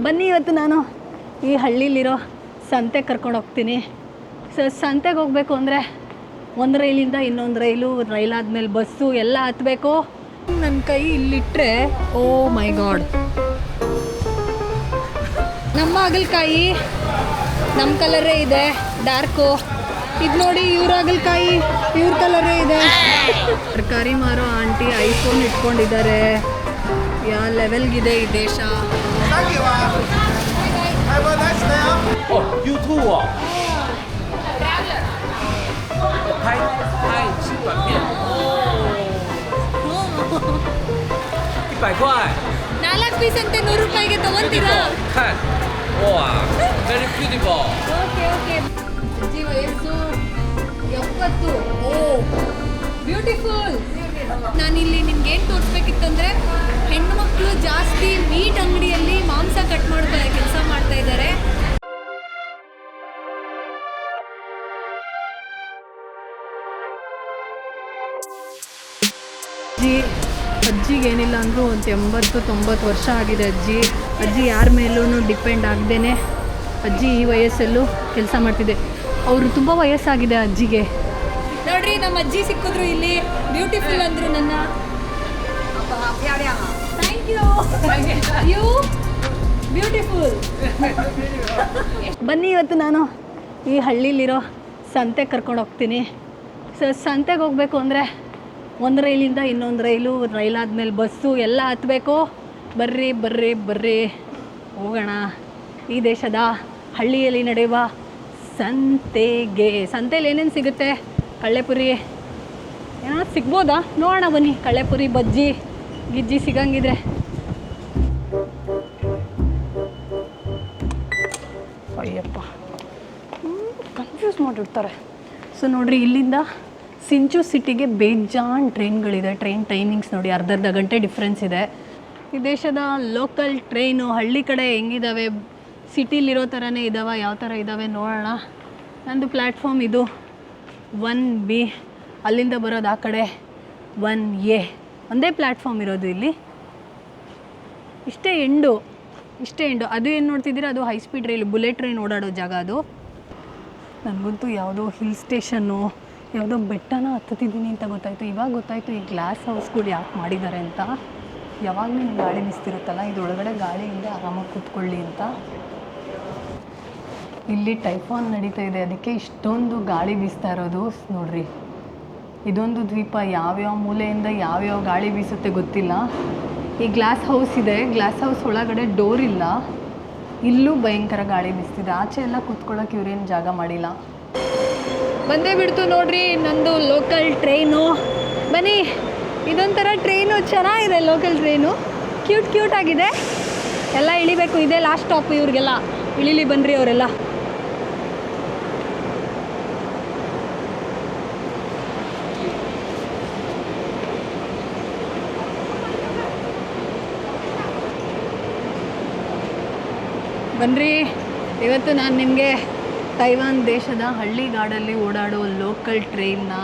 ಬನ್ನಿ ಇವತ್ತು ನಾನು ಈ ಹಳ್ಳಿಲಿರೋ ಸಂತೆಗೆ ಕರ್ಕೊಂಡು ಹೋಗ್ತೀನಿ. ಸೊ, ಸಂತೆಗೆ ಹೋಗಬೇಕು ಅಂದರೆ ಒಂದು ರೈಲಿಂದ ಇನ್ನೊಂದು ರೈಲು ರೈಲಾದ್ಮೇಲೆ ಬಸ್ಸು ಎಲ್ಲ ಹತ್ತಬೇಕು ನನ್ನ ಕೈ ಇಲ್ಲಿಟ್ಟರೆ ಓ ಮೈ ಗಾಡ್. ನಮ್ಮ ಹಾಗಲಕಾಯಿ ನಮ್ಮ ಕಲರೇ ಇದೆ, ಡಾರ್ಕು. ಇದು ನೋಡಿ ಇವ್ರ ಹಾಗಲಕಾಯಿ, ಇವ್ರ ಕಲರೇ ಇದೆ. ತರಕಾರಿ ಮಾರೋ ಆಂಟಿ ಐಫೋನ್ ಇಟ್ಕೊಂಡಿದ್ದಾರೆ. ಯಾವ ಲೆವೆಲ್ಗಿದೆ ಈ ದೇಶ. 哦，YouTube 哦。拍拍吃短片哦，一百块。 ನಾಲ್ಕು ಪೀಸ್ ಅಂತೆ ನೂರು ರೂಪಾಯಿಗೆ ತಗೊಂತೀರಾ看，哇，very beautiful。ಓಕೆ ಓಕೆ ಅಜ್ಜಿ ವಯಸ್ಸು ಎಪ್ಪತ್ತು ಓ ಬ್ಯೂಟಿಫುಲ್ ನಾನಿಲ್ಲಿ ನಿಮ್ಗೆ ಏನು ತೋರಿಸ್ಬೇಕಿತ್ತಂದ್ರೆ ಹೆಣ್ಣು ಮಕ್ಕಳು ಜಾಸ್ತಿ ಮೀಟ್ ಅಂಗಡಿಯಲ್ಲಿ ಮಾಂಸ ಕಟ್ ಮಾಡ್ತಾ ಕೆಲಸ ಮಾಡ್ತಾ ಇದ್ದಾರೆ. ಅಜ್ಜಿ ಅಜ್ಜಿಗೆ ಏನಿಲ್ಲ ಅಂದರೂ ಒಂದು ಎಂಬತ್ತು ತೊಂಬತ್ತು ವರ್ಷ ಆಗಿದೆ ಅಜ್ಜಿ. ಅಜ್ಜಿ ಯಾರ ಮೇಲೂ ಡಿಪೆಂಡ್ ಆಗದೇನೆ ಅಜ್ಜಿ ಈ ವಯಸ್ಸಲ್ಲೂ ಕೆಲಸ ಮಾಡ್ತಿದೆ. ಅವರು ತುಂಬ ವಯಸ್ಸಾಗಿದೆ ಅಜ್ಜಿಗೆ. ನೋಡ್ರಿ ನಮ್ಮ ಅಜ್ಜಿ ಸಿಕ್ಕಿದ್ರು ಇಲ್ಲಿ ಬ್ಯೂಟಿಫುಲ್ ಅಂದ್ರು ನನ್ನ. ಯು ಬ್ಯೂಟಿಫುಲ್ ಬನ್ನಿ, ಇವತ್ತು ನಾನು ಈ ಹಳ್ಳಿಲಿರೋ ಸಂತೆಗೆ ಕರ್ಕೊಂಡು ಹೋಗ್ತೀನಿ. ಸೊ, ಸಂತೆಗೆ ಹೋಗಬೇಕು ಅಂದರೆ ಒಂದು ರೈಲಿಂದ ಇನ್ನೊಂದು ರೈಲು ರೈಲಾದ್ಮೇಲೆ ಬಸ್ಸು ಎಲ್ಲ ಹತ್ತಬೇಕು ಬರ್ರಿ ಬರ್ರಿ ಬರ್ರಿ. ಹೋಗೋಣ. ಈ ದೇಶದ ಹಳ್ಳಿಯಲ್ಲಿ ನಡೆಯುವ ಸಂತೆಗೆ. ಸಂತೆಯಲ್ಲಿ ಏನೇನು ಸಿಗುತ್ತೆ? ಕಳ್ಳೆಪುರಿ. ಏನಾದ್ರು ಸಿಗ್ಬೋದಾ? ನೋಡೋಣ ಬನ್ನಿ. ಕಳ್ಳೆಪುರಿ, ಬಜ್ಜಿ, ಗಿಜ್ಜಿ ಸಿಗಂಗಿದ್ರೆ. ಅಯ್ಯಪ್ಪ. ಕನ್ಫ್ಯೂಸ್ ಮಾಡಿರ್ತಾರೆ ಸೊ ನೋಡ್ರಿ, ಇಲ್ಲಿಂದ ಸಿಂಚು ಸಿಟಿಗೆ ಬೇಜಾನ್ ಟ್ರೈನ್ಗಳಿದೆ ಟ್ರೈನ್ ಟೈಮಿಂಗ್ಸ್ ನೋಡಿ ಅರ್ಧ ಅರ್ಧ ಗಂಟೆ ಡಿಫ್ರೆನ್ಸ್ ಇದೆ. ಈ ದೇಶದ ಲೋಕಲ್ ಟ್ರೈನು ಹಳ್ಳಿ ಕಡೆ ಹೆಂಗಿದ್ದಾವೆ ಸಿಟಿಲಿರೋ ಥರನೇ ಇದ್ದಾವೆ ಯಾವ ಥರ ಇದ್ದಾವೆ ನೋಡೋಣ. ನಂದು ಪ್ಲ್ಯಾಟ್ಫಾರ್ಮ್ ಇದು ಒನ್ ಬಿ ಅಲ್ಲಿಂದ ಬರೋದು ಆ ಕಡೆ ಒನ್ ಎ ಒಂದೇ ಪ್ಲ್ಯಾಟ್ಫಾರ್ಮ್ ಇರೋದು ಇಲ್ಲಿ. ಇಷ್ಟೇ ಎಂಡು. ಇಷ್ಟೇ ಎಂಡು ಅದು ಏನು ನೋಡ್ತಿದ್ದೀರಾ? ಅದು high speed rail bullet train ಓಡಾಡೋ ಜಾಗ ಅದು. ನನಗಂತೂ ಯಾವುದೋ ಹಿಲ್ ಸ್ಟೇಷನ್ನು ಯಾವುದೋ ಬೆಟ್ಟನ ಹತ್ತುತ್ತಿದ್ದೀನಿ ಅಂತ ಗೊತ್ತಾಯಿತು. ಇವಾಗ ಗೊತ್ತಾಯಿತು ಈ ಗ್ಲಾಸ್ ಹೌಸ್ಗಳು ಯಾಕೆ ಮಾಡಿದ್ದಾರೆ ಅಂತ. ಯಾವಾಗಲೂ ಗಾಳಿ ಬೀಸ್ತಿರುತ್ತಲ್ಲ ಇದರೊಳಗಡೆ ಗಾಳಿಯಿಂದ ಆರಾಮಾಗಿ ಕೂತ್ಕೊಳ್ಳಿ ಅಂತ. ಇಲ್ಲಿ ಟೈಫಾನ್ ನಡೀತಾ ಇದೆ. ಅದಕ್ಕೆ ಇಷ್ಟೊಂದು ಗಾಳಿ ಬೀಸ್ತಾ ಇರೋದು ನೋಡ್ರಿ. ಇದೊಂದು ದ್ವೀಪ. ಯಾವ್ಯಾವ ಮೂಲೆಯಿಂದ ಯಾವ್ಯಾವ ಗಾಳಿ ಬೀಸುತ್ತೆ ಗೊತ್ತಿಲ್ಲ. ಈ ಗ್ಲಾಸ್ ಹೌಸ್ ಇದೆ. ಗ್ಲಾಸ್ ಹೌಸ್ ಒಳಗಡೆ ಡೋರ್ ಇಲ್ಲ. ಇಲ್ಲೂ ಭಯಂಕರ ಗಾಳಿ ಬಿಸ್ತಿದೆ. ಆಚೆ ಎಲ್ಲ ಕೂತ್ಕೊಳ್ಳೋಕೆ ಇವ್ರೇನು ಜಾಗ ಮಾಡಿಲ್ಲ. ಬಂದೇ ಬಿಡ್ತು ನೋಡ್ರಿ ನಂದು ಲೋಕಲ್ ಟ್ರೈನು ಬನ್ನಿ, ಇದೊಂಥರ ಟ್ರೈನು ಚೆನ್ನಾಗಿದೆ ಲೋಕಲ್ ಟ್ರೈನು ಕ್ಯೂಟ್ ಕ್ಯೂಟ್ ಆಗಿದೆ. ಎಲ್ಲ ಇಳಿಬೇಕು. ಇದೇ ಲಾಸ್ಟ್ ಸ್ಟಾಪ್ ಇವ್ರಿಗೆಲ್ಲ. ಇಳಿಲಿ ಬನ್ನಿರಿ ಅವರೆಲ್ಲ. ಬನ್ರಿ, ಇವತ್ತು ನಾನು ನಿಮಗೆ ತೈವಾನ್ ದೇಶದ ಹಳ್ಳಿಗಾಡಲ್ಲಿ ಓಡಾಡೋ ಲೋಕಲ್ ಟ್ರೈನ್ನ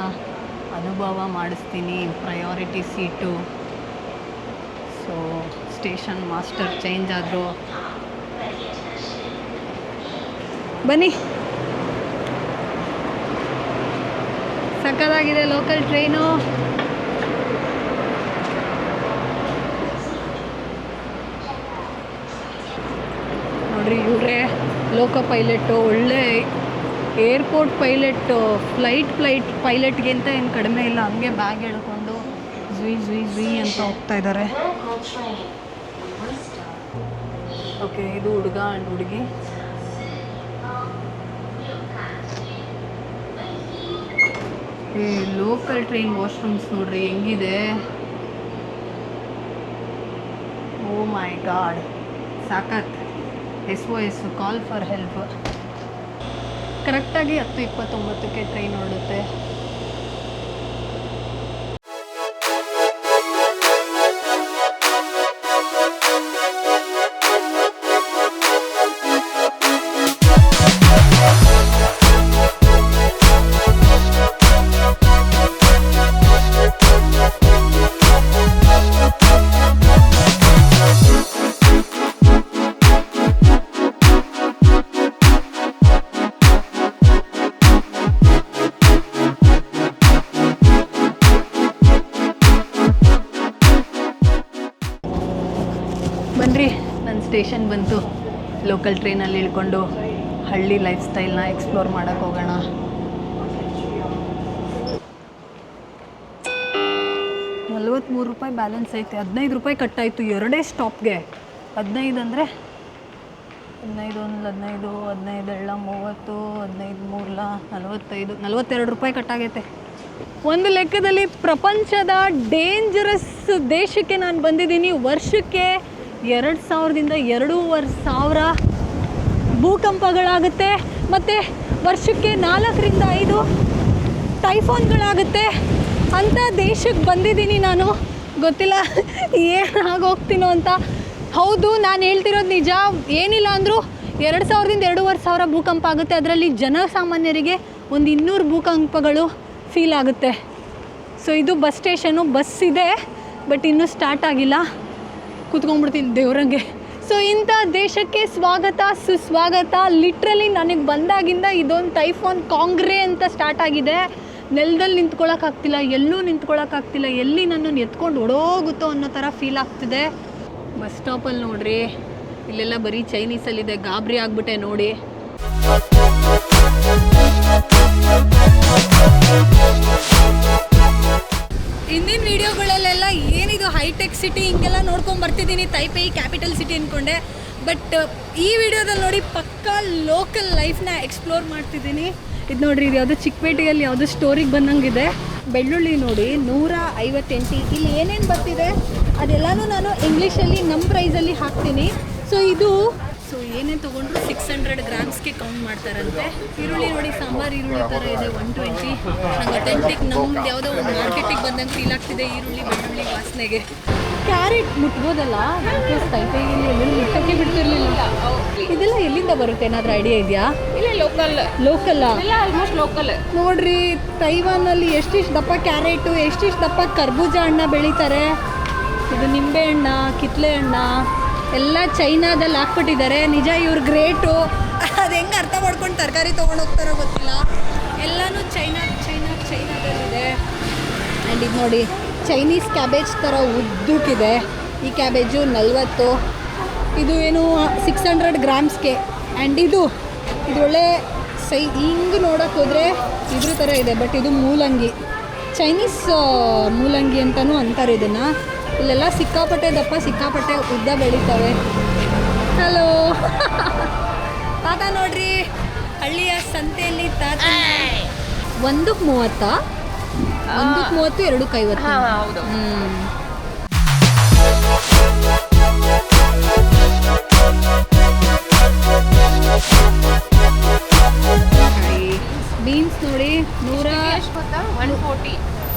ಅನುಭವ ಮಾಡಿಸ್ತೀನಿ priority seat so station master change ಆದರು. ಬನ್ನಿ. ಸಕ್ಕದಾಗಿದೆ ಲೋಕಲ್ ಟ್ರೈನು ನೋಡ್ರಿ ಇವರೇ ಲೋಕೋ ಪೈಲಟ್ಟು ಒಳ್ಳೆ ಏರ್ಪೋರ್ಟ್ ಪೈಲಟ್ ಫ್ಲೈಟ್ ಫ್ಲೈಟ್ ಪೈಲಟ್ಗಿಂತ ಏನು ಕಡಿಮೆ ಇಲ್ಲ. ಹಂಗೆ ಬ್ಯಾಗ್ ಎಳ್ಕೊಂಡು ಝುಯ್ ಝುಯ್ ಝುಯ್ ಅಂತ ಹೋಗ್ತಾ ಇದ್ದಾರೆ ಓಕೆ ಇದು ಹುಡುಗ ಆ್ಯಂಡ್ ಹುಡುಗಿ. ಈ ಲೋಕಲ್ ಟ್ರೈನ್ ವಾಶ್ರೂಮ್ಸ್ ನೋಡ್ರಿ, ಹೆಂಗಿದೆ? Oh my god ಸಾಕತ್. S O S call for help ಕರೆಕ್ಟಾಗಿ ಹತ್ತು ಇಪ್ಪತ್ತೊಂಬತ್ತಕ್ಕೆ ಟ್ರೈನ್ ಹೊರಡುತ್ತೆ. ಲೋಕಲ್ ಟ್ರೈನಲ್ಲಿ ಇಳ್ಕೊಂಡು ಹಳ್ಳಿ ಲೈಫ್ ಸ್ಟೈಲ್ನ ಎಕ್ಸ್ಪ್ಲೋರ್ ಮಾಡೋಕ್ಕೆ ಹೋಗೋಣ. ನಲ್ವತ್ತ್ಮೂರು ರೂಪಾಯಿ ಬ್ಯಾಲೆನ್ಸ್ ಐತೆ. ಹದಿನೈದು ರೂಪಾಯಿ ಕಟ್ಟಾಯಿತು ಎರಡೇ ಸ್ಟಾಪ್ಗೆ ಹದಿನೈದು ಅಂದರೆ ಹದಿನೈದು ಒಂದು, ಹದಿನೈದು ಹದಿನೈದು ಎಳ್ಳ ಮೂವತ್ತು, ಹದಿನೈದು ಮೂರ್ಲ, ನಲವತ್ತೈದು, ನಲವತ್ತೆರಡು ರೂಪಾಯಿ ಕಟ್ಟಾಗೈತೆ. ಒಂದು ಲೆಕ್ಕದಲ್ಲಿ ಪ್ರಪಂಚದ ಡೇಂಜರಸ್ ದೇಶಕ್ಕೆ ನಾನು ಬಂದಿದ್ದೀನಿ. ವರ್ಷಕ್ಕೆ ಎರಡು ಸಾವಿರದಿಂದ ಎರಡೂವರೆ ಸಾವಿರ ಭೂಕಂಪಗಳಾಗುತ್ತೆ ಮತ್ತು ವರ್ಷಕ್ಕೆ ನಾಲ್ಕರಿಂದ ಐದು ಟೈಫೋನ್ಗಳಾಗುತ್ತೆ. ಅಂತ ದೇಶಕ್ಕೆ ಬಂದಿದ್ದೀನಿ ನಾನು. ಗೊತ್ತಿಲ್ಲ, ಏನು ಆಗೋಗ್ತೀನೋ ಅಂತ. ಹೌದು, ನಾನು ಹೇಳ್ತಿರೋದು ನಿಜ. ಏನಿಲ್ಲ ಅಂದರೂ ಎರಡು ಸಾವಿರದಿಂದ ಎರಡೂವರೆ ಸಾವಿರ ಭೂಕಂಪ ಆಗುತ್ತೆ. ಅದರಲ್ಲಿ ಜನಸಾಮಾನ್ಯರಿಗೆ ಒಂದು ಇನ್ನೂರು ಭೂಕಂಪಗಳು ಫೀಲ್ ಆಗುತ್ತೆ. ಸೊ ಇದು ಬಸ್ ಸ್ಟೇಷನು ಬಸ್ ಇದೆ ಬಟ್ ಇನ್ನೂ ಸ್ಟಾರ್ಟ್ ಆಗಿಲ್ಲ. ಕೂತ್ಕೊಂಡ್ಬಿಡ್ತೀನಿ ದೇವ್ರಂಗೆ. ಸೊ ಇಂಥ ದೇಶಕ್ಕೆ ಸ್ವಾಗತ, ಸುಸ್ವಾಗತ. ಲಿಟ್ರಲಿ ನನಗೆ ಬಂದಾಗಿಂದ ಇದೊಂದು ಟೈಫೋನ್ ಕಾಂಗ್ರೆ ಅಂತ ಸ್ಟಾರ್ಟ್ ಆಗಿದೆ. ನೆಲದಲ್ಲಿ ನಿಂತ್ಕೊಳ್ಳೋಕ್ಕಾಗ್ತಿಲ್ಲ ಎಲ್ಲೂ ನಿಂತ್ಕೊಳ್ಳೋಕ್ಕಾಗ್ತಿಲ್ಲ ಎಲ್ಲಿ ನನ್ನನ್ನು ಎತ್ಕೊಂಡು ಓಡೋಗುತ್ತೋ ಅನ್ನೋ ಥರ ಫೀಲ್ ಆಗ್ತಿದೆ. ಬಸ್ ಸ್ಟಾಪಲ್ಲಿ ನೋಡ್ರಿ, ಇಲ್ಲೆಲ್ಲ ಬರೀ ಚೈನೀಸಲ್ಲಿದೆ ಗಾಬರಿ ಆಗ್ಬಿಟ್ಟೆ ನೋಡಿ. ಹಿಂದಿನ ವಿಡಿಯೋಗಳಲ್ಲೆಲ್ಲ ಏನಿದು ಹೈಟೆಕ್ ಸಿಟಿ ಹಿಂಗೆಲ್ಲ ನೋಡ್ಕೊಂಡು ಬರ್ತಿದ್ದೀನಿ ತೈಪೈ ಕ್ಯಾಪಿಟಲ್ ಸಿಟಿ ಅಂದ್ಕೊಂಡೆ ಬಟ್ ಈ ವಿಡಿಯೋದಲ್ಲಿ ನೋಡಿ ಪಕ್ಕಾ ಲೋಕಲ್ ಲೈಫ್ನ ಎಕ್ಸ್ಪ್ಲೋರ್ ಮಾಡ್ತಿದ್ದೀನಿ ಇದು ನೋಡ್ರಿ, ಇದು ಯಾವುದೋ ಚಿಕ್ಕಪೇಟೆಯಲ್ಲಿ ಯಾವುದೋ ಸ್ಟೋರಿಗೆ ಬಂದಂಗಿದೆ. ಬೆಳ್ಳುಳ್ಳಿ ನೋಡಿ, ನೂರ ಐವತ್ತೆಂಟು. ಇಲ್ಲಿ ಏನೇನು ಬರ್ತಿದೆ, ಅದೆಲ್ಲನೂ ನಾನು ಇಂಗ್ಲೀಷಲ್ಲಿ ನಮ್ಮ ಪ್ರೈಸಲ್ಲಿ ಹಾಕ್ತೀನಿ. ಸೊ ಇದು ಏನೇ ತೊಗೊಂಡ್ರು ಸಿಕ್ಸ್ ಹಂಡ್ರೆಡ್ ಗ್ರಾಮ್ಸ್ಗೆ ಕೌಂಟ್ ಮಾಡ್ತಾರಂತೆ. ಈರುಳ್ಳಿ ನೋಡಿ ಸಾಂಬಾರು ಈರುಳ್ಳಿ ಥರ ಇದೆ ಒನ್ ಟ್ವೆಂಟಿ ನಂಗೆ ಅಥೆಂಟಿಕ್ ನಮ್ದು ಯಾವುದೋ ಒಂದು ಮಾರ್ಕೆಟಿಗೆ ಬಂದಂಗೆ ಫೀಲ್ ಆಗ್ತಿದೆ ಈರುಳ್ಳಿ ಬೆಳ್ಳುಳ್ಳಿ ವಾಸನೆಗೆ. ಕ್ಯಾರೆಟ್ ಮುಟ್ಬೋದಲ್ಲ? ಎಲ್ಲೂ ಮುಟ್ಟಕ್ಕೆ ಬಿಡ್ತಿರ್ಲಿಲ್ಲ. ಇದೆಲ್ಲ ಎಲ್ಲಿಂದ ಬರುತ್ತೆ? ಏನಾದರೂ ಐಡಿಯಾ ಇದೆಯಾ? ಇಲ್ಲ ಲೋಕಲ್ ಲೋಕಲ್ಲ ಇಲ್ಲ ಆಲ್ಮೋಸ್ಟ್ ಲೋಕಲ್ ನೋಡ್ರಿ ತೈವಾನಲ್ಲಿ ಎಷ್ಟಿಷ್ಟು ದಪ್ಪ ಕ್ಯಾರೆಟು ಎಷ್ಟಿಷ್ಟು ದಪ್ಪ ಕರ್ಬೂಜ ಹಣ್ಣ ಬೆಳೀತಾರೆ? ಇದು ನಿಂಬೆ ಹಣ್ಣ ಕಿತ್ಲೆ ಹಣ್ಣ ಎಲ್ಲ ಚೈನಾದಲ್ಲಿ ಹಾಕ್ಬಿಟ್ಟಿದ್ದಾರೆ. ನಿಜ ಇವ್ರು ಗ್ರೇಟು. ಅದು ಹೆಂಗೆ ಅರ್ಥ ಮಾಡ್ಕೊಂಡು ತರಕಾರಿ ತೊಗೊಂಡು ಹೋಗ್ತಾರೋ ಗೊತ್ತಿಲ್ಲ. ಎಲ್ಲನೂ ಚೈನಾ ಚೈನಾ ಚೈನಾದಲ್ಲಿದೆ. ಆ್ಯಂಡ್ ಇದು ನೋಡಿ ಚೈನೀಸ್ ಕ್ಯಾಬೇಜ್ ಥರ ಉದ್ದಕ್ಕಿದೆ. ಈ ಕ್ಯಾಬೇಜು ನಲ್ವತ್ತು. ಇದು ಏನು ಸಿಕ್ಸ್ ಹಂಡ್ರೆಡ್ ಗ್ರಾಮ್ಸ್ಗೆ ಆ್ಯಂಡ್ ಇದು ಇದು ಒಳ್ಳೆ ಸೈ ಹಿಂಗೆ ನೋಡೋಕ್ಕೋದ್ರೆ ಹೋದರೆ ಇದ್ರ ಥರ ಇದೆ ಬಟ್ ಇದು ಮೂಲಂಗಿ. ಚೈನೀಸ್ ಮೂಲಂಗಿ ಅಂತಲೂ ಅಂತಾರೆ ಇದನ್ನು. ಇಲ್ಲೆಲ್ಲ ಸಿಕ್ಕಾಪಟ್ಟೆ ದಪ್ಪ ಸಿಕ್ಕಾಪಟ್ಟೆ ಉದ್ದ ಬೆಳೀತವೆ. ಹಲೋ ತಾತ ನೋಡ್ರಿ ಹಳ್ಳಿಯ ಸಂತೆಯಲ್ಲಿ ತಾತ ಒಂದಕ್ಕೆ ಮೂವತ್ತ ಒಂದಕ್ಕೆ ಮೂವತ್ತು ಎರಡಕ್ಕೆ ಐವತ್ತು. ಹೌದು. ಬೀನ್ಸ್ ನೋಡಿ ನೂರ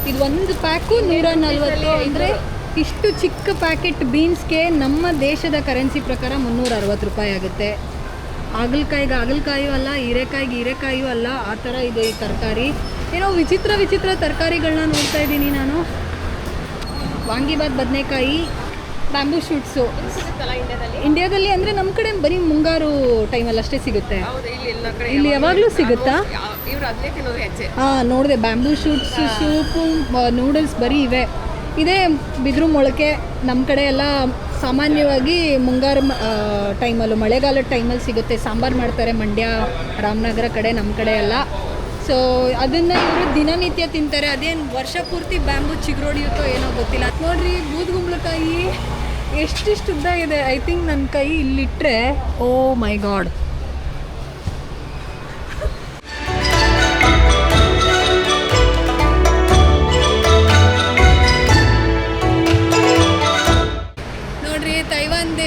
ಇದು ಒಂದು ಪ್ಯಾಕು ನೂರ ನಲ್ವತ್ತು ಅಂದರೆ ಇಷ್ಟು ಚಿಕ್ಕ ಪ್ಯಾಕೆಟ್ ಬೀನ್ಸ್ಗೆ ನಮ್ಮ ದೇಶದ ಕರೆನ್ಸಿ ಪ್ರಕಾರ ಮುನ್ನೂರ ಅರವತ್ತು ರೂಪಾಯಿ ಆಗುತ್ತೆ. ಹಾಗಲಕಾಯಿಗೆ ಹಾಗಲಕಾಯಿಯೂ ಅಲ್ಲ ಹೀರೆಕಾಯಿಗೆ ಹೀರೆಕಾಯಿಯೂ ಅಲ್ಲ ಆ ಥರ ಇದೆ ಈ ತರಕಾರಿ. ಏನೋ ವಿಚಿತ್ರ ವಿಚಿತ್ರ ತರಕಾರಿಗಳನ್ನ ನೋಡ್ತಾ ಇದ್ದೀನಿ ನಾನು. ವಾಂಗಿಬಾತ್ ಬದನೆಕಾಯಿ ಬ್ಯಾಂಬೂ ಶೂಟ್ಸು ಇಂಡಿಯಾದಲ್ಲಿ? ಅಂದರೆ ನಮ್ಮ ಕಡೆ ಬರೀ ಮುಂಗಾರು ಟೈಮಲ್ಲಿ ಅಷ್ಟೇ ಸಿಗುತ್ತೆ. ಇಲ್ಲಿ ಯಾವಾಗಲೂ ಸಿಗುತ್ತಾ? ಹಾಂ ನೋಡಿದೆ ಬ್ಯಾಂಬೂ ಶೂಟ್ಸ್ ಸೂಪು ನೂಡಲ್ಸ್ ಬರೀ ಇವೆ. ಇದೇ ಬಿದಿರು ಮೊಳಕೆ ನಮ್ಮ ಕಡೆ ಎಲ್ಲ ಸಾಮಾನ್ಯವಾಗಿ ಮುಂಗಾರು ಟೈಮಲ್ಲೂ, ಮಳೆಗಾಲದ ಟೈಮಲ್ಲಿ ಸಿಗುತ್ತೆ. ಸಾಂಬಾರು ಮಾಡ್ತಾರೆ ಮಂಡ್ಯ, ರಾಮನಗರ ಕಡೆ ನಮ್ಮ ಕಡೆ ಎಲ್ಲ. ಸೊ ಅದನ್ನು ಇವರು ದಿನನಿತ್ಯ ತಿಂತಾರೆ. ಅದೇನು ವರ್ಷ ಪೂರ್ತಿ ಬ್ಯಾಂಬೂ ಚಿಗುರೊಡಿಯುತ್ತೋ ಏನೋ ಗೊತ್ತಿಲ್ಲ. ನೋಡ್ರಿ ಬೂದ್ಗುಂಬಳಕಾಯಿ ಎಷ್ಟಿಷ್ಟು ಉದ್ದ ಇದೆ. ಐ ಥಿಂಕ್ ನನ್ನ ಕೈ ಇಲ್ಲಿಟ್ಟರೆ ಓ ಮೈ ಗಾಡ್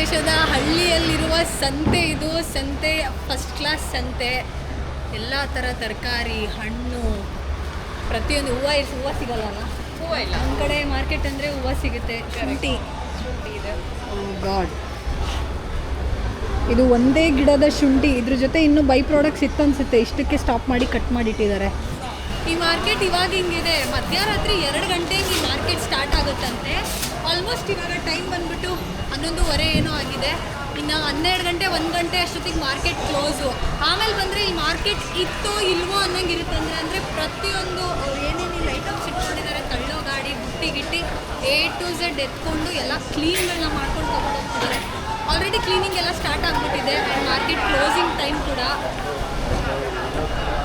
ತೈವಾನ್ ದೇಶದ ಹಳ್ಳಿಯಲ್ಲಿರುವ ಸಂತೆ ಇದು. ಸಂತೆ ಫಸ್ಟ್ ಕ್ಲಾಸ್ ಸಂತೆ. ಎಲ್ಲ ಥರ ತರಕಾರಿ ಹಣ್ಣು ಪ್ರತಿಯೊಂದು ಹೂವು ಇರ್ ಹೂವು ಸಿಗಲ್ಲ ಹೂವು ಇಲ್ಲ. ನಮ್ಮ ಕಡೆ ಮಾರ್ಕೆಟ್ ಅಂದರೆ ಹೂವು ಸಿಗುತ್ತೆ. ಶುಂಠಿ. ಶುಂಠಿ ಇದೆ. ಗಾಡ್ ಇದು ಒಂದೇ ಗಿಡದ ಶುಂಠಿ. ಇದ್ರ ಜೊತೆ ಇನ್ನೂ ಬೈ ಪ್ರಾಡಕ್ಟ್ಸ್ ಇತ್ತು ಅನ್ಸುತ್ತೆ ಇಷ್ಟಕ್ಕೆ ಸ್ಟಾಪ್ ಮಾಡಿ ಕಟ್ ಮಾಡಿಟ್ಟಿದ್ದಾರೆ ಈ ಮಾರ್ಕೆಟ್ ಇವಾಗ ಹಿಂಗಿದೆ. ಮಧ್ಯರಾತ್ರಿ ಎರಡು ಗಂಟೆಗೆ ಈ ಮಾರ್ಕೆಟ್ ಸ್ಟಾರ್ಟ್ ಆಗುತ್ತಂತೆ. ಆಲ್ಮೋಸ್ಟ್ ಇವಾಗ ಟೈಮ್ ಬಂದ್ಬಿಟ್ಟು ಹನ್ನೊಂದುವರೆ ಏನೋ ಆಗಿದೆ. ಇನ್ನು ಹನ್ನೆರಡು ಗಂಟೆ, ಒಂದು ಗಂಟೆ ಅಷ್ಟೊತ್ತಿಗೆ ಮಾರ್ಕೆಟ್ ಕ್ಲೋಸು ಆಮೇಲೆ ಬಂದರೆ ಈ ಮಾರ್ಕೆಟ್ ಇತ್ತೋ ಇಲ್ವೋ ಅನ್ನಂಗೆ ಇರುತ್ತೆ ಅಂದರೆ ಅಂದರೆ ಪ್ರತಿಯೊಂದು ಇಲ್ಲಿ ಐಟಮ್ಸ್ ಇಟ್ಕೊಂಡಿದ್ದಾರೆ ತಳ್ಳೋ ಗಾಡಿ, ಬುಟ್ಟಿ, ಗಿಟ್ಟಿ ಎ ಟು ಝೆಡ್ ಎತ್ಕೊಂಡು ಎಲ್ಲ ಕ್ಲೀನ್ಗಳನ್ನ ಮಾಡ್ಕೊಂಡು ತಗೊಂಡು ಹೋಗ್ತಿದ್ದಾರೆ ಆಲ್ರೆಡಿ ಕ್ಲೀನಿಂಗ್ ಎಲ್ಲ ಸ್ಟಾರ್ಟ್ ಆಗಿಬಿಟ್ಟಿದೆ. ಆ್ಯಂಡ್ ಮಾರ್ಕೆಟ್ ಕ್ಲೋಸಿಂಗ್ ಟೈಮ್ ಕೂಡ.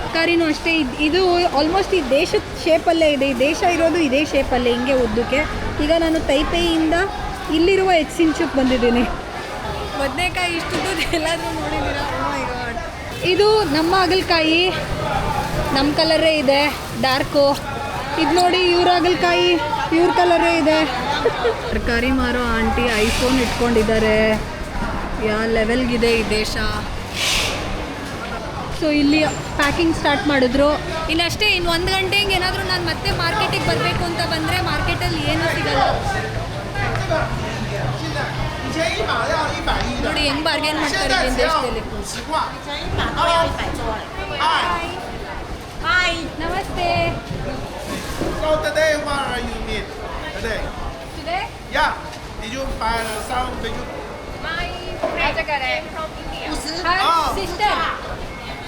ತರಕಾರಿನೂ ಅಷ್ಟೇ. ಇದು ಆಲ್ಮೋಸ್ಟ್ ಈ ದೇಶದ ಶೇಪಲ್ಲೇ ಇದೆ. ಈ ದೇಶ ಇರೋದು ಇದೇ ಶೇಪಲ್ಲೇ ಹಿಂಗೆ ಉದ್ದಕ್ಕೆ. ಈಗ ನಾನು ತೈಪೇಯಿಂದ ಇಲ್ಲಿರುವ ಎಚ್ಸಿಂಚಕ್ಕೆ ಬಂದಿದ್ದೀನಿ. ಬದನೆಕಾಯಿ ಇಷ್ಟು ಎಲ್ಲಾದರೂ ನೋಡಿದ್ದೀರಾ? Oh. ಇದು ನಮ್ಮ ಹಾಗಲಕಾಯಿ ನಮ್ಮ ಕಲರೇ ಇದೆ ಡಾರ್ಕು. ಇದು ನೋಡಿ ಇವ್ರ ಹಾಗಲಕಾಯಿ ಇವ್ರ ಕಲರೇ ಇದೆ. ತರಕಾರಿ ಮಾರೋ ಆಂಟಿ ಐಫೋನ್ ಇಟ್ಕೊಂಡಿದ್ದಾರೆ. ಯಾವ ಲೆವೆಲ್ಗಿದೆ ಈ ದೇಶ. ಸೊ ಇಲ್ಲಿ ಪ್ಯಾಕಿಂಗ್ ಸ್ಟಾರ್ಟ್ ಮಾಡಿದ್ರು. ಇನ್ನಷ್ಟೇ ಇನ್ನು ಒಂದು ಗಂಟೆಗೆ ಏನಾದರೂ ನಾನು ಮತ್ತೆ ಮಾರ್ಕೆಟಿಗೆ ಬರಬೇಕು ಅಂತ ಬಂದರೆ ಮಾರ್ಕೆಟಲ್ಲಿ ಏನೂ ಸಿಗಲ್ಲ. ನೋಡಿ ಹೆಂಗ್ ಬಾರ್ಗೇನ್ ಮಾಡ್ತಾರೆ ದೇಶದಲ್ಲಿ. ನಮಸ್ತೆ. Did you buy some did you My friend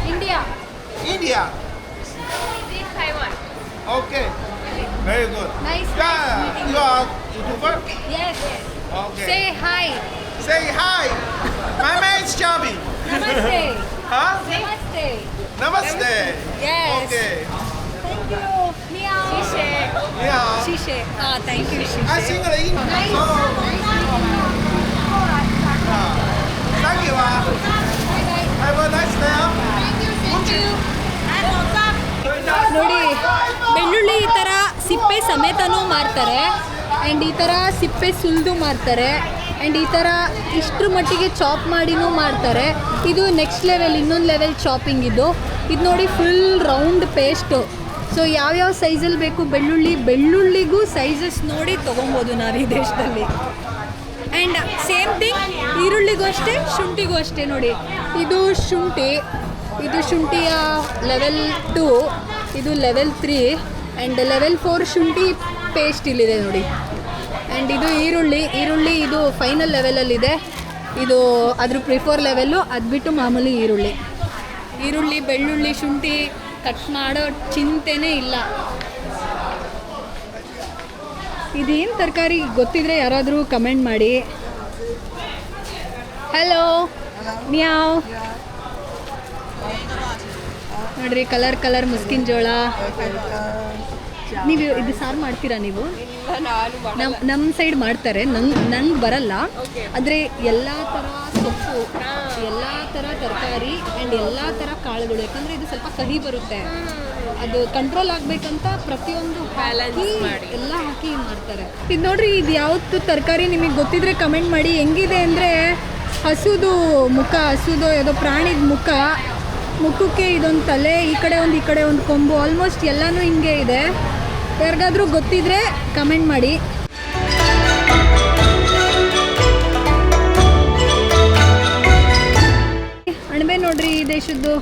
India. India. Taiwan. Okay. Very good. Nice. Yeah, you are YouTuber? Yes, yes. Okay. Say hi. Say hi. My name is Chabi. Namaste. Huh? Namaste. Namaste. Yes. Okay. Thank you. Meow. Shishe. Meow. Shishe. Ah, thank you, Shishe. I sing it in. Nice. Thank you. Uh. Have a nice day. ನೋಡಿ, ಬೆಳ್ಳುಳ್ಳಿ ಈ ಥರ ಸಿಪ್ಪೆ ಸಮೇತನೂ ಮಾರ್ತಾರೆ and ಈ ಥರ ಸಿಪ್ಪೆ ಸುಲಿದು ಮಾರ್ತಾರೆ ಆ್ಯಂಡ್ ಈ ಥರ ಇಷ್ಟ್ರ ಮಟ್ಟಿಗೆ ಚಾಪ್ ಮಾಡಿನೂ ಮಾಡ್ತಾರೆ ಇದು ನೆಕ್ಸ್ಟ್ ಲೆವೆಲ್ ಇನ್ನೊಂದು ಲೆವೆಲ್ ಚಾಪಿಂಗ್ ಇದು. ಇದು ನೋಡಿ ಫುಲ್ ರೌಂಡ್ ಪೇಸ್ಟು ಸೊ ಯಾವ್ಯಾವ ಸೈಜಲ್ಲಿ ಬೇಕು ಬೆಳ್ಳುಳ್ಳಿ, ಬೆಳ್ಳುಳ್ಳಿಗೂ ಸೈಜಸ್ ನೋಡಿ ತೊಗೊಬೋದು ನಾವು ಈ ದೇಶದಲ್ಲಿ. ಆ್ಯಂಡ್ ಸೇಮ್ ಥಿಂಗ್ ಈರುಳ್ಳಿಗೂ ಅಷ್ಟೇ, ಶುಂಠಿಗೂ ಅಷ್ಟೇ ನೋಡಿ. ಇದು ಶುಂಠಿ. ಇದು ಶುಂಠಿಯ ಲೆವೆಲ್ ಟು ಇದು level three and level four ಶುಂಠಿ ಪೇಸ್ಟ್ ಇಲ್ಲಿದೆ ನೋಡಿ. ಆ್ಯಂಡ್ ಇದು ಈರುಳ್ಳಿ ಈರುಳ್ಳಿ ಇದು ಫೈನಲ್ ಲೆವೆಲಲ್ಲಿದೆ ಇದು. ಅದ್ರ ಪ್ರಿಫೋರ್ ಲೆವೆಲ್ಲು ಅದು ಬಿಟ್ಟು ಮಾಮೂಲಿ ಈರುಳ್ಳಿ. ಈರುಳ್ಳಿ ಬೆಳ್ಳುಳ್ಳಿ ಶುಂಠಿ ಕಟ್ ಮಾಡೋ ಚಿಂತೆನೇ ಇಲ್ಲ. ಇದೇನು ತರಕಾರಿ ಗೊತ್ತಿದ್ರೆ ಯಾರಾದರೂ ಕಮೆಂಟ್ ಮಾಡಿ. Hello meow. ನೋಡ್ರಿ ಕಲರ್ ಕಲರ್ ಮುಸ್ಕಿನ ಜೋಳ. ನೀವು ಇದು ಸಾರು ಮಾಡ್ತೀರಾ ನೀವು? ನಮ್ಮ ನಮ್ಮ ಸೈಡ್ ಮಾಡ್ತಾರೆ ನಂಗೆ ನಂಗೆ ಬರಲ್ಲ. ಆದರೆ ಎಲ್ಲ ಥರ ಸೊಪ್ಪು ಎಲ್ಲ ಥರ ತರಕಾರಿ ಆ್ಯಂಡ್ ಎಲ್ಲ ಥರ ಕಾಳುಗಳು ಯಾಕಂದರೆ ಇದು ಸ್ವಲ್ಪ ಕಹಿ ಬರುತ್ತೆ. ಅದು ಕಂಟ್ರೋಲ್ ಆಗಬೇಕಂತ ಪ್ರತಿಯೊಂದು ಹಾಕಿ. ಎಲ್ಲ ಹಾಕಿ ಮಾಡ್ತಾರೆ. ಇದು ನೋಡ್ರಿ ಇದು ಯಾವತ್ತು ತರಕಾರಿ ನಿಮಗೆ ಗೊತ್ತಿದ್ರೆ ಕಮೆಂಟ್ ಮಾಡಿ. ಹೆಂಗಿದೆ ಅಂದರೆ ಹಸುದು ಮುಖ ಹಸುದು ಯಾವುದೋ ಪ್ರಾಣಿದ ಮುಖ. ಮುಖಕ್ಕೆ ಇದೊಂದು ತಲೆ, ಈ ಕಡೆ ಒಂದು, ಈ ಕಡೆ ಒಂದು ಕೊಂಬು ಆಲ್ಮೋಸ್ಟ್ ಎಲ್ಲನೂ ಹಿಂಗೆ ಇದೆ. ಯಾರಿಗಾದ್ರೂ ಗೊತ್ತಿದ್ರೆ ಕಮೆಂಟ್ ಮಾಡಿ. ಅಣಬೆ ನೋಡ್ರಿ ಈ ದೇಶದ್ದು.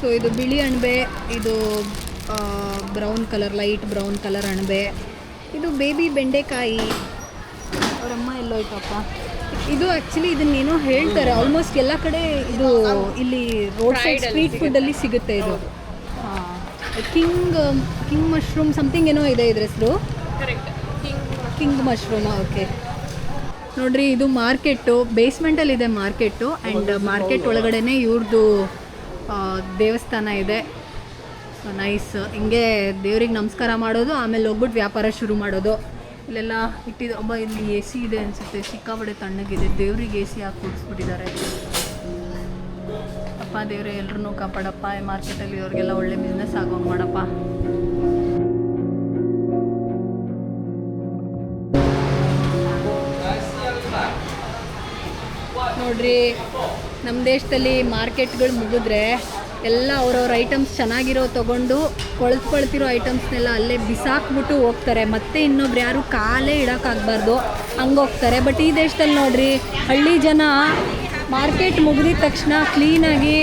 ಸೊ ಇದು ಬಿಳಿ ಅಣಬೆ, ಇದು brown colour light brown colour ಅಣಬೆ. ಇದು ಬೇಬಿ ಬೆಂಡೆಕಾಯಿ. ಅವರಮ್ಮ ಎಲ್ಲೋಯ್ತಪ್ಪ. ಇದು ಆ್ಯಕ್ಚುಲಿ ಇದನ್ನೇನೋ ಹೇಳ್ತಾರೆ. ಆಲ್ಮೋಸ್ಟ್ ಎಲ್ಲ ಕಡೆ ಇದು ಇಲ್ಲಿ ರೋಡ್ ಸೈಡ್ ಸ್ಟ್ರೀಟ್ ಫುಡ್ ಅಲ್ಲಿ ಸಿಗುತ್ತೆ ಇದು. ಕಿಂಗ್ ಕಿಂಗ್ ಮಶ್ರೂಮ್ ಸಮಥಿಂಗ್ ಏನೋ ಇದೆ ಇದ್ರ ಹೆಸರು. ಕಿಂಗ್ ಮಶ್ರೂಮ್ ಓಕೆ ನೋಡ್ರಿ ಇದು ಮಾರ್ಕೆಟು ಬೇಸ್ಮೆಂಟಲ್ಲಿ ಇದೆ ಮಾರ್ಕೆಟು ಆ್ಯಂಡ್ ಮಾರ್ಕೆಟ್ ಒಳಗಡೆನೆ ಇವ್ರದ್ದು ದೇವಸ್ಥಾನ ಇದೆ. ನೈಸ್ ಹಿಂಗೆ ದೇವ್ರಿಗೆ ನಮಸ್ಕಾರ ಮಾಡೋದು ಆಮೇಲೆ ಹೋಗ್ಬಿಟ್ಟು ವ್ಯಾಪಾರ ಶುರು ಮಾಡೋದು. ಇಲ್ಲೆಲ್ಲ ಇಟ್ಟಿದ್ದು ಅಬ್ಬ ಇಲ್ಲಿ ಎ ಸಿ ಇದೆ ಅನಿಸುತ್ತೆ. ಸಿಕ್ಕಾಬಡೆ ತಣ್ಣಗಿದೆ. ದೇವ್ರಿಗೆ ಎ ಸಿ ಹಾಕಿ ಕೂಡಿಸ್ಬಿಟ್ಟಿದ್ದಾರೆ. ಅಪ್ಪ, ದೇವ್ರೆ ಎಲ್ರೂ ಕಾಪಾಡಪ್ಪ. ಮಾರ್ಕೆಟಲ್ಲಿ ಇವ್ರಿಗೆಲ್ಲ ಒಳ್ಳೆ ಬಿಸ್ನೆಸ್ ಆಗೋಂಗೆ ಮಾಡಪ್ಪ. ನೋಡ್ರಿ ನಮ್ಮ ದೇಶದಲ್ಲಿ ಮಾರ್ಕೆಟ್ಗಳು ಮುಗಿದ್ರೆ ಎಲ್ಲ ಅವ್ರವ್ರ ಐಟಮ್ಸ್ ಚೆನ್ನಾಗಿರೋ ತೊಗೊಂಡು ಕೊಳ್ತ್ಕೊಳ್ತಿರೋ ಐಟಮ್ಸ್ನೆಲ್ಲ ಅಲ್ಲೇ ಬಿಸಾಕ್ಬಿಟ್ಟು ಹೋಗ್ತಾರೆ. ಮತ್ತೆ ಇನ್ನೊಬ್ರು ಯಾರು ಕಾಲೇ ಇಡೋಕ್ಕಾಗಬಾರ್ದು. ಹಂಗೆ ಹೋಗ್ತಾರೆ. ಬಟ್ ಈ ದೇಶದಲ್ಲಿ ನೋಡ್ರಿ, ಹಳ್ಳಿ ಜನ ಮಾರ್ಕೆಟ್ ಮುಗಿದ ತಕ್ಷಣ ಕ್ಲೀನಾಗಿ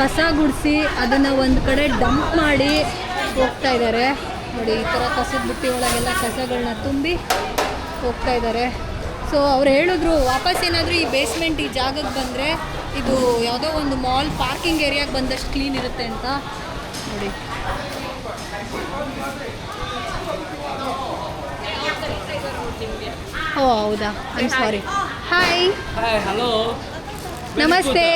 ಕಸ ಗುಡಿಸಿ ಅದನ್ನು ಒಂದು ಕಡೆ ಡಂಪ್ ಮಾಡಿ ಹೋಗ್ತಾ ಇದ್ದಾರೆ ನೋಡಿ, ಈ ಥರ ಕಸದ ಬುಟ್ಟಿ ಒಳಗೆಲ್ಲ ಕಸಗಳನ್ನ ತುಂಬಿ ಹೋಗ್ತಾ ಇದ್ದಾರೆ ಸೊ ಅವ್ರು ಹೇಳಿದ್ರು, ವಾಪಸ್ ಏನಾದರೂ ಈ ಬೇಸ್ಮೆಂಟ್ ಈ ಜಾಗಕ್ಕೆ ಬಂದರೆ ಇದು ಯಾವುದೋ ಒಂದು ಮಾಲ್ ಪಾರ್ಕಿಂಗ್ ಏರಿಯಾಗೆ ಬಂದಷ್ಟು ಕ್ಲೀನ್ ಇರುತ್ತೆ ಅಂತ ನೋಡಿ. ಓ ಹೌದಾ? ಐ ಸಾರಿ ಹಾಯ್ ಹಲೋ ನಮಸ್ತೆ.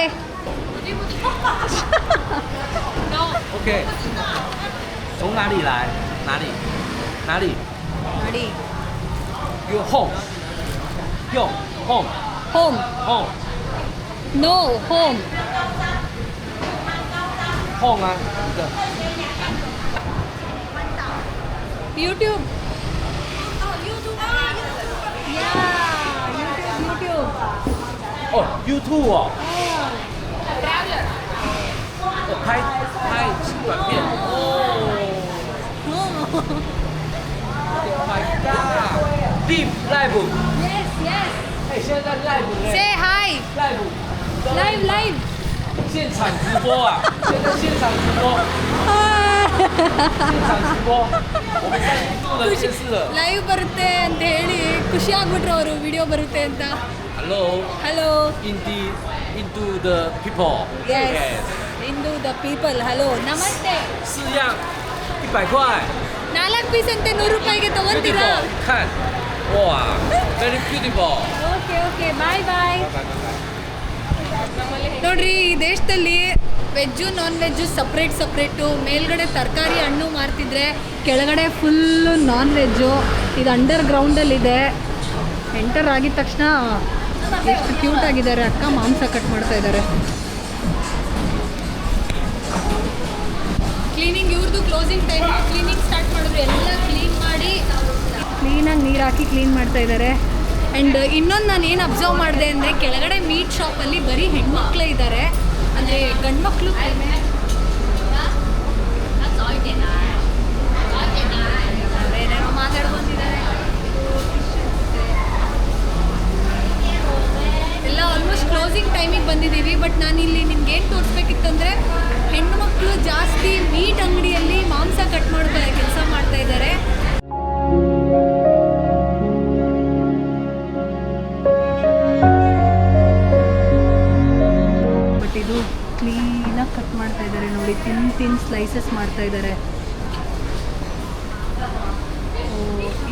ಓಕೆ ನಾಡಿ ನಾಡಿ ನಾಡಿ ನಾಡಿ yo home yo home home home No, home. Home, ah. YouTube. Oh, YouTube. Ah, YouTube. Oh, YouTube, YouTube. Oh, hi. 哦。Traveler. Oh. Oh. oh. my god. Deep live. Yes, yes. 哎，现在 live Say hi. Live. Live, live. 现场直播啊！现在现场直播，现场直播，我们在印度的电视了。ಲೈವ್ ಬರುತ್ತೆ ಅಂತ ಹೇಳಿ ಖುಷಿ ಆಗ್ಬಿಟ್ರು ಅವರು video ಬರುತ್ತೆ ಅಂತ Hello， hello Indi Hindu the people。ಎಸ್ into the people hello ನಮಸ್ತೆ四样一百块。ನಾಲ್ಕು piece ಅಂತೆ ನೂರು ರೂಪಾಯಿಗೆ ತಗೊಂತೀರಾ Beautiful，看，哇，very beautiful。ಓಕೆ ಓಕೆ ಬಾಯ್ ಬಾಯ್拜拜拜拜。 ನೋಡ್ರಿ ಈ ದೇಶದಲ್ಲಿ veg non veg separate separate ಮೇಲ್ಗಡೆ ತರಕಾರಿ ಹಣ್ಣು ಮಾರ್ತಿದ್ರೆ ಕೆಳಗಡೆ ಫುಲ್ಲು ನಾನ್ ವೆಜ್ಜು ಇದು ಅಂಡರ್ ಗ್ರೌಂಡಲ್ಲಿದೆ ಎಂಟರ್ ಆಗಿದ ತಕ್ಷಣ ಎಷ್ಟು ಕ್ಯೂಟ್ ಆಗಿದ್ದಾರೆ. ಅಕ್ಕ ಮಾಂಸ ಕಟ್ ಮಾಡ್ತಾ ಇದ್ದಾರೆ. ಕ್ಲೀನಿಂಗ್ ಇವ್ರದ್ದು ಕ್ಲೋಸಿಂಗ್ ಟೈಮ್ ಕ್ಲೀನಿಂಗ್ ಸ್ಟಾರ್ಟ್ ಮಾಡಿದ್ರು. ಎಲ್ಲ ಕ್ಲೀನ್ ಮಾಡಿ ಕ್ಲೀನಾಗಿ ನೀರು ಹಾಕಿ ಕ್ಲೀನ್ ಮಾಡ್ತಾ ಇದ್ದಾರೆ. ಆ್ಯಂಡ್ ಇನ್ನೊಂದು ನಾನು ಏನು ಅಬ್ಸರ್ವ್ ಮಾಡಿದೆ ಅಂದರೆ ಕೆಳಗಡೆ ಮೀಟ್ ಶಾಪಲ್ಲಿ ಬರೀ ಹೆಣ್ಮಕ್ಳೇ ಇದ್ದಾರೆ ಅಂದರೆ ಗಂಡು ಮಕ್ಕಳು ಕಡಿಮೆ ಏನೇನೋ ಮಾತಾಡ್ ಬಂದಿದ್ದಾರೆ ಎಲ್ಲ ಆಲ್ಮೋಸ್ಟ್ ಕ್ಲೋಸಿಂಗ್ ಟೈಮಿಗೆ ಬಂದಿದ್ದೀವಿ ಬಟ್ ನಾನು ಇಲ್ಲಿ ನಿಮ್ಗೆ ಏನು ತೋರಿಸ್ಬೇಕಿತ್ತಂದ್ರೆ ಹೆಣ್ಣು ಮಕ್ಕಳು ಜಾಸ್ತಿ ಮೀಟ್ ಅಂಗಡಿಯಲ್ಲಿ ಮಾಂಸ ಕಟ್ ಮಾಡ್ತಾ ಕೆಲಸ ಮಾಡ್ತಾ ಇದ್ದಾರೆ ಕ್ಲೀನಾಗಿ ಕಟ್ ಮಾಡ್ತಾ ಇದ್ದಾರೆ ನೋಡಿ ತಿನ್ ತಿನ್ ಸ್ಲೈಸಸ್ ಮಾಡ್ತಾ ಇದ್ದಾರೆ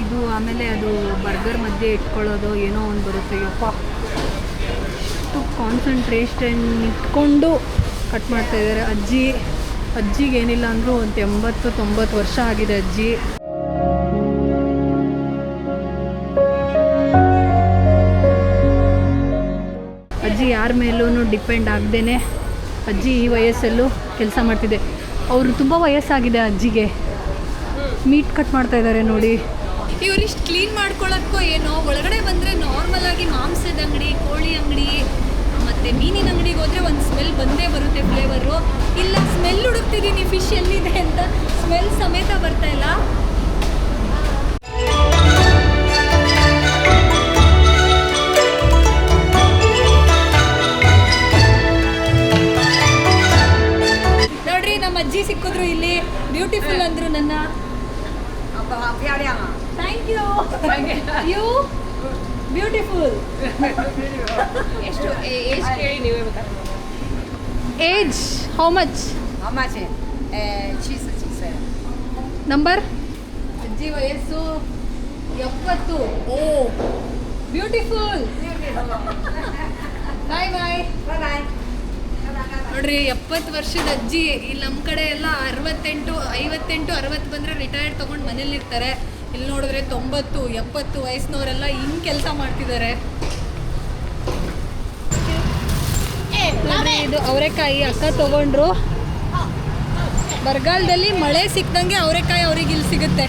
ಇದು ಆಮೇಲೆ ಅದು ಬರ್ಗರ್ ಮಧ್ಯೆ ಇಟ್ಕೊಳ್ಳೋದು ಏನೋ ಒಂದು ಬರುತ್ತೆ, ಯಪ್ಪ. ಅಷ್ಟು ಕಾನ್ಸಂಟ್ರೇಷನ್ ಇಟ್ಕೊಂಡು ಕಟ್ ಮಾಡ್ತಾ ಇದ್ದಾರೆ ಅಜ್ಜಿ, ಅಜ್ಜಿಗೆ ಏನಿಲ್ಲ ಅಂದರೂ ಒಂದು ಎಂಬತ್ತು, ತೊಂಬತ್ತು ವರ್ಷ ಆಗಿದೆ ಅಜ್ಜಿ. ಅಜ್ಜಿ ಯಾರ ಮೇಲೂ ಡಿಪೆಂಡ್ ಆಗದೇನೆ. ಅಜ್ಜಿ ಈ ವಯಸ್ಸಲ್ಲೂ ಕೆಲಸ ಮಾಡ್ತಿದೆ ಅವರು ತುಂಬ ವಯಸ್ಸಾಗಿದೆ ಅಜ್ಜಿಗೆ. ಮೀಟ್ ಕಟ್ ಮಾಡ್ತಾ ಇದ್ದಾರೆ ನೋಡಿ. ಇವರಿಷ್ಟು ಕ್ಲೀನ್ ಮಾಡ್ಕೊಳ್ಳೋಕ್ಕೋ ಏನೋ, ಒಳಗಡೆ ಬಂದರೆ ನಾರ್ಮಲ್ ಆಗಿ ಮಾಂಸದ ಅಂಗಡಿ, ಕೋಳಿ ಅಂಗಡಿ, ಮತ್ತು ಮೀನಿನ ಅಂಗಡಿಗೆ ಹೋದರೆ ಒಂದು ಸ್ಮೆಲ್ ಬಂದೇ ಬರುತ್ತೆ ಫ್ಲೇವರು ಇಲ್ಲ ಸ್ಮೆಲ್ ಹುಡುಕ್ತಿದ್ದೀನಿ ಫಿಶ್ ಎಲ್ಲಿದೆ ಅಂತ ಸ್ಮೆಲ್ ಸಮೇತ ಬರ್ತಾ ಇಲ್ಲ. ಎಷ್ಟು? ಏಜ್ ಕೇಳಿ ನೀವೇ ಗೊತ್ತಾಗ್ತದೆ. Age how much how much cheese cheese. Number ಅಜ್ಜಿ ವಯಸ್ಸು ಎಪ್ಪತ್ತು. ಓ ಬ್ಯೂಟಿಫುಲ್ ಬಾಯ್ ಬಾಯ್ ಬಾಯ್ ನೋಡ್ರಿ ಎಪ್ಪತ್ತು ವರ್ಷದ ಅಜ್ಜಿ ಇಲ್ಲಿ ನಮ್ಮ ಕಡೆ ಎಲ್ಲ ಅರವತ್ತೆಂಟು ಐವತ್ತೆಂಟು ಅರವತ್ತು ಬಂದರೆ ರಿಟೈರ್ಡ್ ತೊಗೊಂಡು ಮನೇಲಿರ್ತಾರೆ. ಇಲ್ಲಿ ನೋಡಿದ್ರೆ ತೊಂಬತ್ತು ಎಪ್ಪತ್ತು ವಯಸ್ಸಿನವರೆಲ್ಲ ಹಿಂಗೆ ಕೆಲಸ ಮಾಡ್ತಿದ್ದಾರೆ. ಇದು ಅವರೆಕಾಯಿ. ಅಕ್ಕ ತಗೊಂಡ್ರು. ಬರಗಾಲದಲ್ಲಿ ಮಳೆ ಸಿಕ್ಕಂಗೆ ಅವರೆಕಾಯಿ ಅವ್ರಿಗೆ ಇಲ್ಲಿ ಸಿಗುತ್ತೆ.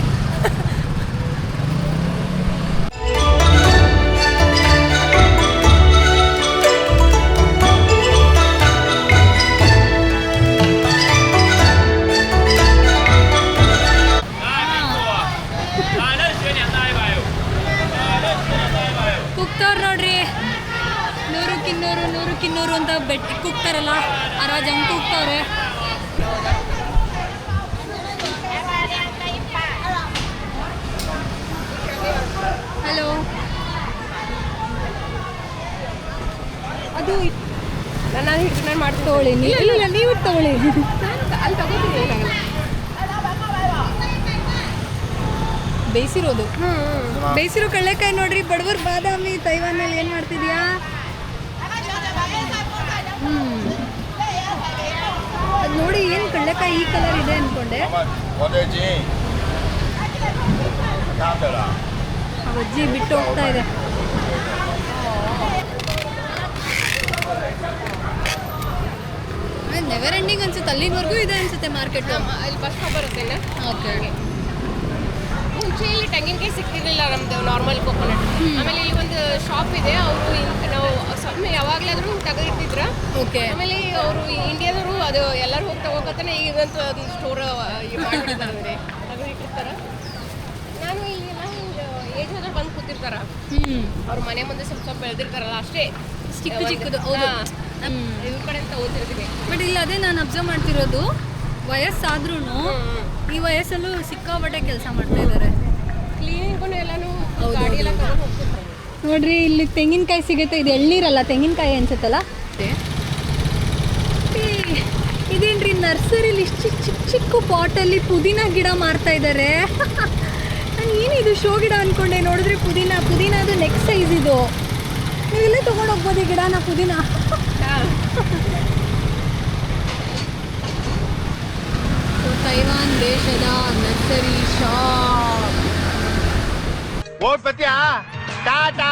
ಇನ್ನೂರು ನೂರಕ್ಕೆ ಇನ್ನೂರು ಅಂತ ಬೆಟ್ಟಕ್ಕೆ ಕೂಗ್ತಾರಲ್ಲ ಆ ರಾಜ ಹಂಗೆ ಕೂಗ್ತವ್ರೆ. ಹಲೋ. ಅದು ನಾನು ಹಿಡಿದು ನಾನು ಮಾಡಿ ತಗೊಳ್ಳಿ. ನೀವು ಇಲ್ಲ ನೀವು ತಗೊಳ್ಳಿ. ಅಲ್ಲಿ ತಗೋತೀನಿ ಬೇಯಿಸಿರೋದು. ಹ್ಞೂ ಬೇಯಿಸಿರೋ ಕಡಲೆಕಾಯಿ ನೋಡ್ರಿ ಬಡವರು ಬಾದಾಮಿ ತೈವಾನಲ್ಲಿ ಏನು ಮಾಡ್ತಿದ್ಯಾ ಹ್ಮ್ ನೋಡಿ ಏನು ಕಡಲೆಕಾಯಿ ಈ ಕಲರ್ ಇದೆ ಅನ್ಕೊಂಡೆ. ಅಜ್ಜಿ ಬಿಟ್ಟು ಹೋಗ್ತಾ ಇದೆ. ನೆವರ್ ಎಂಡಿಂಗ್ ಅನ್ಸುತ್ತೆ. ಅಲ್ಲಿವರೆಗೂ ಇದೆ ಅನ್ಸುತ್ತೆ ಮಾರ್ಕೆಟ್. ಅಲ್ಲಿ ಬಸ್ ಬರುತ್ತೆ ಓಕೆ ಓಕೆ ಮುಂಚೆ ಇಲ್ಲಿ ತೆಂಗಿನಕಾಯಿ ಸಿಕ್ತಿರಲಿಲ್ಲ ನಮ್ದು ನಾರ್ಮಲ್ ಕೋಕೋನಟ್ ಆಮೇಲೆ ಇಲ್ಲಿ ಒಂದು ಶಾಪ್ ಇದೆ ಅವರು ನಾವು ಸಮಯ ಯಾವಾಗಲಾದ್ರೂ ತೆಗೆದಿಟ್ಟಿದ್ರ. ಓಕೆ. ಆಮೇಲೆ ಅವರು ಇಂಡಿಯಾದವರು ಅದು ಎಲ್ಲರೂ ಹೋಗಿ ತಗೋಕತ್ತಾನೆ ಈಗಂತೂ ಅದನ್ನ ಸ್ಟೋರ್ ಮಾಡಿಬಿಡ್ತಾರೆ ತೆಗೆದಿಟ್ಟಿರ್ತಾರ ನಾನು ಇಲ್ಲಿ ಏಜ್ ಆದ್ರೆ ಬಂದು ಕೂತಿರ್ತಾರ. ಅವ್ರ ಮನೆ ಮುಂದೆ ಸ್ವಲ್ಪ ಸ್ವಲ್ಪ ಬೆಳೆದಿರ್ತಾರಲ್ಲ ಅಷ್ಟೇ. ಚಿಕ್ಕ ಚಿಕ್ಕದು ಇವ್ರ ಕಡೆ ಅಂತ ಓದ್ತಿರ್ತೀವಿ. ಬಟ್ ಇಲ್ಲಿ ಅದೇ ನಾನು ಅಬ್ಸರ್ವ್ ಮಾಡ್ತಿರೋದು ವಯಸ್ಸಾದ್ರೂ ಈ ವಯಸ್ಸಲ್ಲೂ ಸಿಕ್ಕಾಪಟ್ಟೆ ಕೆಲಸ ಮಾಡ್ತಾ ಇದ್ದಾರೆ ಕ್ಲೀನಿಂಗು ಎಲ್ಲಾನು ಗಾಡಿ ಎಲ್ಲ ತಗೊಂಡು ಹೋಗ್ತಿರ್ತಾರೆ ನೋಡ್ರಿ ಇಲ್ಲಿ ತೆಂಗಿನಕಾಯಿ ಸಿಗುತ್ತೆ. ಇದು ಎಳ್ನೀರಲ್ಲ ತೆಂಗಿನಕಾಯಿ ಅನ್ಸುತ್ತಲ್ಲ? ಇದೇನ್ರಿ ನರ್ಸರಿಲಿ ಇಷ್ಟು ಚಿಕ್ಕ ಚಿಕ್ಕ ಚಿಕ್ಕ ಪಾಟಲ್ಲಿ ಪುದೀನ ಗಿಡ ಮಾರ್ತಾ ಇದ್ದಾರೆ ನಾನು ಏನಿದು ಶೋ ಗಿಡ ಅನ್ಕೊಂಡೆ? ನೋಡಿದ್ರೆ ಪುದೀನ ಪುದೀನ ಅದು ನೆಕ್ಸ್ಟ್ ಸೈಜ್ ಇದು. ನೀವೆಲ್ಲೇ ತೊಗೊಂಡೋಗ್ಬೋದು ಈ ಗಿಡನ ಪುದೀನ? ತೈವಾನ್ ದೇಶದ ನರ್ಸರಿ ಶಾಪ್. ಓಟ್ ಬತ್ತೀಯಾ ಟಾಟಾ?